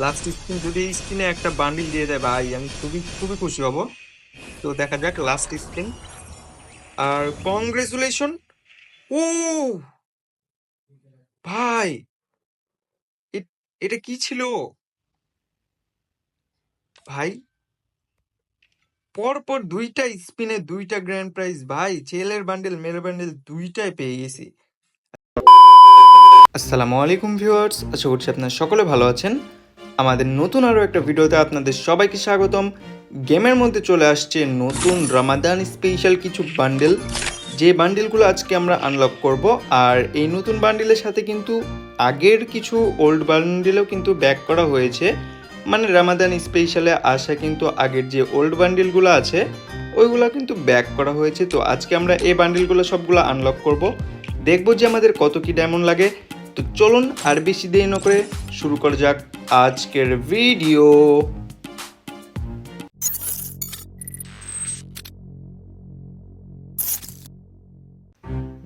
Last spin যদি স্পিনে একটা bundle দিয়ে দেয়, ভাই, আমি খুবই খুবই খুশি হব। তো দেখা যাক লাস্ট স্পিন আর কংগ্রেচুলেশন ও ভাই এটা কি ছিল? ভাই পর পর দুইটা স্পিনে দুইটা গ্র্যান্ড প্রাইজ ভাই, ছেলের বান্ডেল মেয়ের বান্ডেল দুইটাই পেয়ে গেছি। আসসালামু আলাইকুম ভিউয়ার্স আশা করছি আপনারা সকলে ভালো আছেন। আমাদের নতুন আরও একটা ভিডিওতে আপনাদের সবাইকে স্বাগতম। গেমের মধ্যে চলে আসছে নতুন রামাদান স্পেশাল কিছু বান্ডেল যে বান্ডেলগুলো আজকে আমরা আনলক করব, আর এই নতুন বান্ডেলের সাথে কিন্তু আগের কিছু ওল্ড বান্ডেলও কিন্তু ব্যাক করা হয়েছে। মানে রামাদান স্পেশালে আসা কিন্তু আগের যে ওল্ড বান্ডেলগুলো আছে, ওইগুলো কিন্তু ব্যাক করা হয়েছে। তো আজকে আমরা এই বান্ডেলগুলো সবগুলো আনলক করব। দেখব যে আমাদের কত কি ডায়মন্ড লাগে। তো চলুন আর বেশি দেরি না করে শুরু করা যাক। আজকের ভিডিও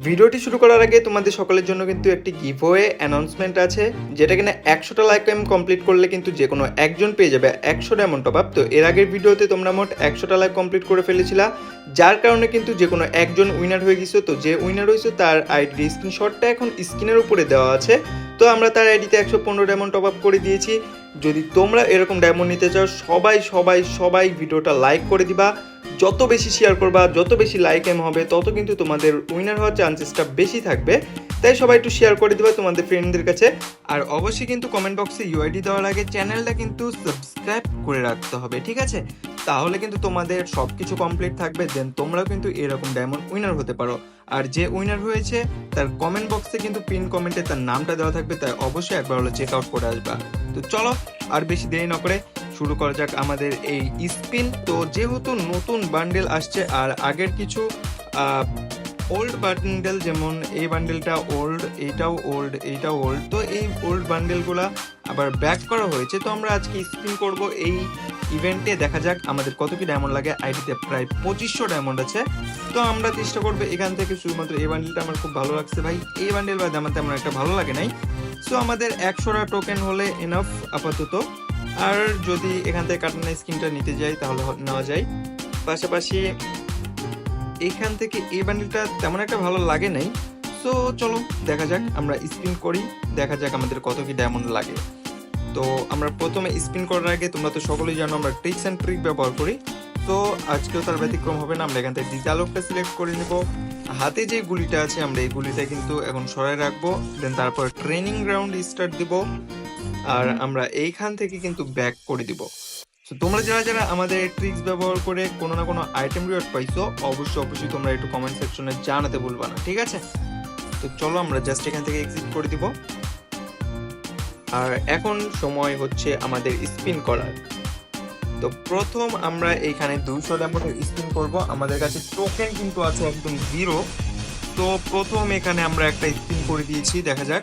ভিডিওটি শুরু করার আগে তোমাদের সকলের জন্য কিন্তু একটি গিভওয়ে অ্যানাউন্সমেন্ট আছে, যেটা কিনা একশোটা লাইক এম কমপ্লিট করলে কিন্তু যে কোনো একজন পেয়ে যাবে একশো ডায়মন্ড টপ আপ তো এর আগের ভিডিওতে তোমরা মোট একশোটা লাইক কমপ্লিট করে ফেলেছিলা, যার কারণে কিন্তু যে কোনো একজন উইনার হয়ে গেছো। তো যে উইনার হয়েছে, তার আইডি স্ক্রিনশটটা এখন স্ক্রিনের উপরে দেওয়া আছে। তো আমরা তার আইডিতে একশো পনেরো ডায়মন্ড টপ আপ করে দিয়েছি। যদি তোমরা এরকম ডায়মন্ড নিতে চাও, সবাই সবাই সবাই ভিডিওটা লাইক করে দিবা। যত বেশি শেয়ার করবা, যত বেশি লাইক এম হবে, তত কিন্তু তোমাদের উইনার হওয়ার চান্সেসটা বেশি থাকবে। তাই সবাই একটু শেয়ার করে দিবা তোমাদের ফ্রেন্ডদের কাছে। আর অবশ্যই কিন্তু কমেন্ট বক্সে ইউআইডি দেওয়ার আগে চ্যানেলটা কিন্তু সাবস্ক্রাইব করে রাখতে হবে, ঠিক আছে? তাহলে কিন্তু তোমাদের সব কিছু কমপ্লিট থাকবে দেন তোমরাও কিন্তু এরকম ডায়মন্ড উইনার হতে পারো। আর যে উইনার হয়েছে, তার কমেন্ট বক্সে কিন্তু পিন কমেন্টে তার নামটা দেওয়া থাকবে, তাই অবশ্যই একবার হলো চেক আউট করে আসবা। তো চলো, আর বেশি দেরি না করে শুরু করা যাক আমাদের এই স্পিন। তো যেহেতু নতুন বান্ডেল আসছে, আর আগের কিছু ওল্ড বান্ডেল, যেমন এই বান্ডেলটা ওল্ড এইটাও ওল্ড এইটাও ওল্ড তো এই ওল্ড বান্ডেলগুলা আবার ব্যাক করা হয়েছে। তো আমরা আজকে স্পিন করব এই ইভেন্টে দেখা যাক আমাদের কত কি ডায়মন্ড লাগে। আইডিতে প্রায় পঁচিশশো ডায়মন্ড আছে। তো আমরা চেষ্টা করব এখান থেকে শুধুমাত্র এই বান্ডেলটা আমার খুব ভালো লাগছে ভাই। এই বান্ডেল বাদে আমার তেমন একটা ভালো লাগে নাই। সো আমাদের একশোটা টোকেন হলে এনাফ আপাতত। আর যদি এখান থেকে কাটানো স্কিনটা নিতে যাই, তাহলে নেওয়া যায়। পাশাপাশি এখান থেকে এই বান্ডেলটা তেমন একটা ভালো লাগে নাই। সো চলো, দেখা যাক, আমরা স্পিন করি। দেখা যাক আমাদের কত কি ডায়মন্ড লাগে। তো, আমরা প্রথমে স্পিন করার আগে তোমরা তো সকলেই জানো, আমরা ট্রিক্স অ্যান্ড ট্রিক ব্যবহার করি। তো আজকেও তার ব্যতিক্রম হবে না, আমরা এখান থেকে ডিজালকটা সিলেক্ট করে নেব। হাতে যে গুলিটা আছে, আমরা এই গুলিটা কিন্তু এখন সরাই রাখব। দেন তারপর ট্রেনিং গ্রাউন্ড স্টার্ট দিব। আর আমরা এইখান থেকে কিন্তু ব্যাক করে দিব। তো তোমরা যারা যারা আমাদের ট্রিক্স ব্যবহার করে কোনো না কোনো আইটেম রিওয়ার্ড পাইছো অবশ্যই অবশ্যই তোমরা একটু কমেন্ট সেকশনে জানাতে ভুলবা না ঠিক আছে? তো চলো আমরা জাস্ট এখান থেকে এক্সিট করে দিব। আর এখন সময় হচ্ছে আমাদের স্পিন করার। তো প্রথম আমরা এইখানে দুইশো ডায়মন্ডের স্পিন করব। আমাদের কাছে টোকেন কিন্তু আছে একদম জিরো তো প্রথম এখানে আমরা একটা স্পিন করে দিয়েছি দেখা যাক।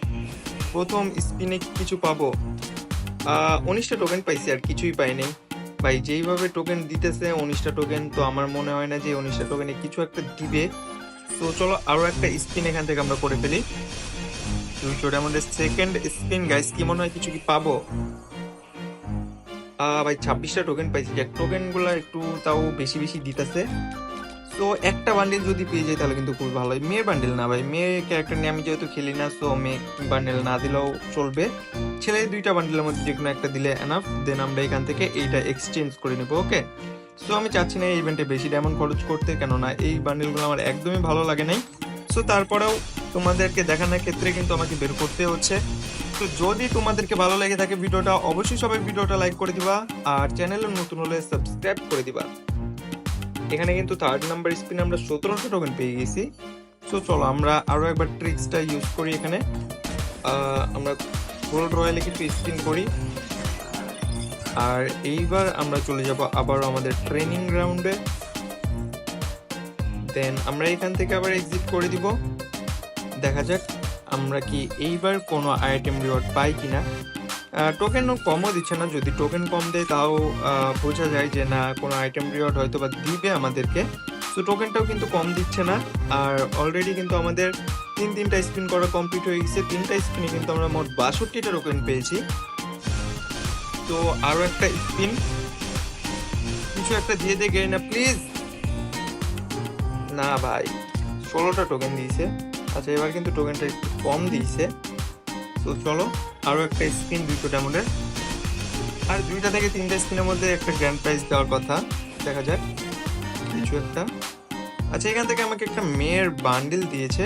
প্রথম স্পিনে কিছু পাবো। উনিশটা টোকেন পাইছি আর কিছুই পাইনি। ভাই, যেইভাবে টোকেন দিতেছে উনিশটা টোকেন তো আমার মনে হয় না যে উনিশটা টোকেনে কিছু একটা দিবে। তো চলো আরও একটা স্পিন এখান থেকে আমরা করে ফেলি। দুইশো ডায়মন্ডের সেকেন্ড স্পিন গাইস কি মনে হয় কিছু কি পাবো? ভাই, ছাব্বিশটা টোকেন পাইছি। যে টোকেনগুলা একটু তাও বেশি বেশি দিতেছে। তো একটা বান্ডেল যদি পেয়ে যাই তাহলে কিন্তু খুবই ভালো হয়। মেয়ের বান্ডেল না ভাই মেয়ে ক্যারেক্টার নিয়ে আমি যেহেতু খেলি না সো মেয়ে বান্ডেল না দিলেও চলবে। ছেলে, দুইটা বান্ডেলের মধ্যে যে কোনো একটা দিলে এনাফ দেন আমরা এখান থেকে এইটা এক্সচেঞ্জ করে নেব ওকে সো আমি চাচ্ছি না এই ইভেন্টে বেশি ডায়মন্ড খরচ করতে, কেননা এই বান্ডেলগুলো আমার একদমই ভালো লাগে নাই। সো তারপরেও তোমাদেরকে দেখানোর ক্ষেত্রে কিন্তু আমাকে বের করতে হচ্ছে। তো যদি তোমাদেরকে ভালো লেগে থাকে ভিডিওটা, অবশ্যই সবাই ভিডিওটা লাইক করে দিবা, আর চ্যানেলে নতুন হলে সাবস্ক্রাইব করে দিবা। এখানে কিন্তু থার্ড নাম্বার স্পিন আমরা সতেরোশো টোকেন পেয়ে গেছি। সো চলো আমরা আরও একবার ট্রিক্সটা ইউজ করি এখানে। আমরা গোল্ড রয়্যালে কিছু স্পিন করি। আর এইবার আমরা চলে যাব আবারও আমাদের ট্রেনিং গ্রাউন্ডে। দেন আমরা এখান থেকে আবার এক্সিট করে দিব। দেখা যাক আমরা কি এইবার কোনো আইটেম রিওয়ার্ড পাই কিনা। টোকেন কমও দিচ্ছে না। যদি টোকেন কম দেয়, তাও বোঝা যায় যে না, কোনো আইটেম রিওয়ার্ড হয়তো বা দিবে আমাদেরকে। তো টোকেনটাও কিন্তু কম দিচ্ছে না। আর অলরেডি কিন্তু আমাদের তিন তিনটা স্পিন করা কমপ্লিট হয়ে গেছে। তিনটা স্পিনে কিন্তু আমরা মোট বাষট্টিটা টোকেন পেয়েছি। তো আরও একটা স্পিন কিছু একটা দিয়ে দে গেরিনা প্লিজ না, ভাই। ষোলোটা টোকেন দিয়েছে। আচ্ছা এবার কিন্তু টোকেনটা একটু কম দিয়েছে। তো চলো আরও একটা স্পিন দুটো ডায়মন্ডের আর দুইটা থেকে তিনটা স্পিনের মধ্যে একটা গ্র্যান্ড প্রাইজ দেওয়ার কথা। দেখা যাক, কিছু একটা। আচ্ছা এখান থেকে আমাকে একটা মেয়ের বান্ডিল দিয়েছে।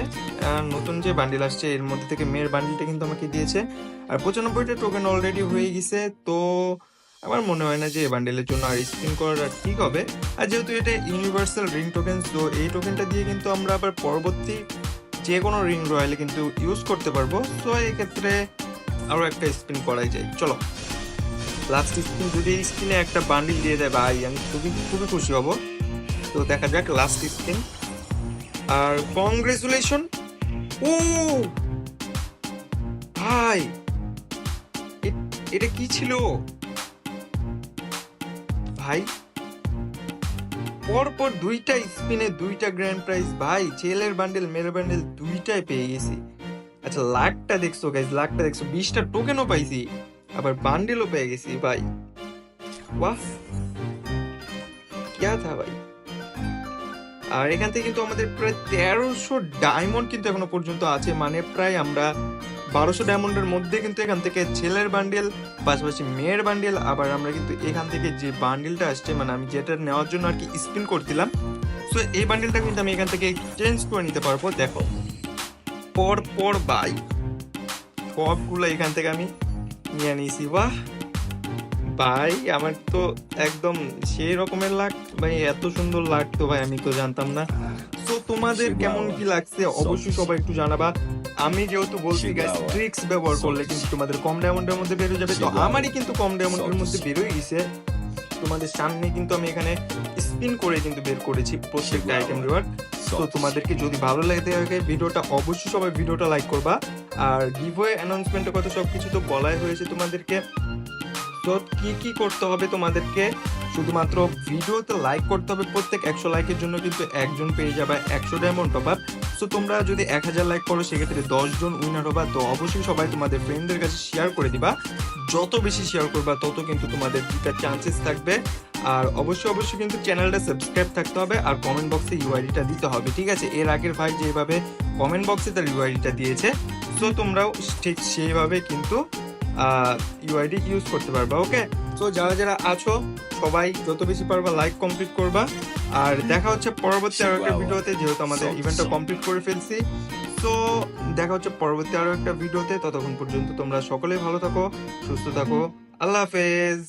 নতুন যে বান্ডিল আসছে, এর মধ্যে থেকে মেয়ের বান্ডিলটা কিন্তু আমাকে দিয়েছে। আর পঁচানব্বইটা টোকেন অলরেডি হয়ে গেছে, তো আমার মনে হয় না যে এই বান্ডেলের জন্য আর স্পিন করাটা ঠিক হবে। আর যেহেতু এটা ইউনিভার্সাল রিং টোকেন তো এই টোকেনটা দিয়ে কিন্তু আমরা আবার পরবর্তী যে কোনো রিং রয়্যালে কিন্তু ইউজ করতে পারব। তো এক্ষেত্রে আরও একটা স্পিন করাই যায়। চলো। লাস্ট স্পিন যদি স্পিনে একটা বান্ডিল দিয়ে দেয়, ভাই, আমি খুবই খুবই খুশি হব। তো দেখা যাক লাস্ট স্পিন আর কংগ্রেচুলেশন ও ভাই এ- এটা কি ছিল ভাই পরপর দুইটা স্পিনে দুইটা গ্র্যান্ড প্রাইজ ভাই জেলের বান্ডেল মেয়ের বান্ডেল দুইটাই পেয়ে গেছি আচ্ছা লাখটা দেখছো গাইজ লাখটা দেখছো বিশটা টোকেনও পাইছি আবার বান্ডেলও পেয়ে গেছি ভাই বাহ क्या था ভাই আর এখান থেকে কিন্তু আমাদের প্রায় তেরোশো ডায়মন্ড কিন্তু এখনও পর্যন্ত আছে। মানে প্রায় আমরা বারোশো ডায়মন্ডের মধ্যে কিন্তু এখান থেকে ছেলের বান্ডেল পাশাপাশি মেয়ের বান্ডেল আবার আমরা কিন্তু এখান থেকে যে বান্ডেলটা আসছে মানে আমি যেটা নেওয়ার জন্য আর কি স্পিন করছিলাম সো এই বান্ডেলটা কিন্তু আমি এখান থেকে চেঞ্জ করে নিতে পারব। দেখো পর পর বাই সবগুলো এখান থেকে আমি নিয়ে নিয়েছি। বাহ! ভাই আমার তো একদম সেই রকমের লাগ ভাই এত সুন্দর লাগতো ভাই আমি তো জানতাম না। তো তোমাদের কেমন কি লাগছে? অবশ্যই সবাই একটু জানাবা। আমি যেহেতু বলছি গাইস ট্রিক্স ব্যবহার করলে কিন্তু তোমাদের কম ডায়মন্ডের মধ্যে বেরোয় যাবে। তো আমারই কিন্তু কম ডায়মন্ডের মধ্যে বেরোয় গেছে। তোমাদের সামনে কিন্তু আমি এখানে স্পিন করে কিন্তু বের করেছি প্রত্যেকটা আইটেম রিওয়ার্ড তো তোমাদেরকে যদি ভালো লাগে থাকে ভিডিওটা অবশ্যই সবাই ভিডিওটা লাইক করবা। আর গিভওয়ে অ্যানাউন্সমেন্টের কথা সবকিছু তো বলাই হয়েছে তোমাদেরকে। তো কি কি করতে হবে তোমাদেরকে? শুধুমাত্র ভিডিওতে লাইক করতে হবে প্রত্যেক একশো লাইকের জন্য কিন্তু একজন পেয়ে যাবে একশো ডায়মন্ড আপ সো তোমরা যদি এক হাজার লাইক করো, সেক্ষেত্রে দশজন উইনার হবা। তো অবশ্যই সবাই তোমাদের ফ্রেন্ডদের কাছে শেয়ার করে দিবা। যত বেশি শেয়ার করবা, তত কিন্তু তোমাদের জিতার চান্সেস থাকবে। আর অবশ্যই অবশ্যই কিন্তু চ্যানেলটা সাবস্ক্রাইব থাকতে হবে। আর কমেন্ট বক্সে ইউআইডিটা দিতে হবে, ঠিক আছে? এর আগের ভাই যেভাবে কমেন্ট বক্সে তার ইউআইডিটা দিয়েছে। সো তোমরাও ঠিক সেইভাবে কিন্তু ইউআইডি ইউজ করতে পারবা ওকে তো যারা যারা আছো সবাই যত বেশি পারবা লাইক কমপ্লিট করবা। আর দেখা হচ্ছে পরবর্তী আরও একটা ভিডিওতে যেহেতু আমাদের ইভেন্টটা কমপ্লিট করে ফেলছি। তো দেখা হচ্ছে পরবর্তী আরও একটা ভিডিওতে। ততক্ষণ পর্যন্ত তোমরা সকলেই ভালো থাকো সুস্থ থাকো। আল্লাহ হাফেজ।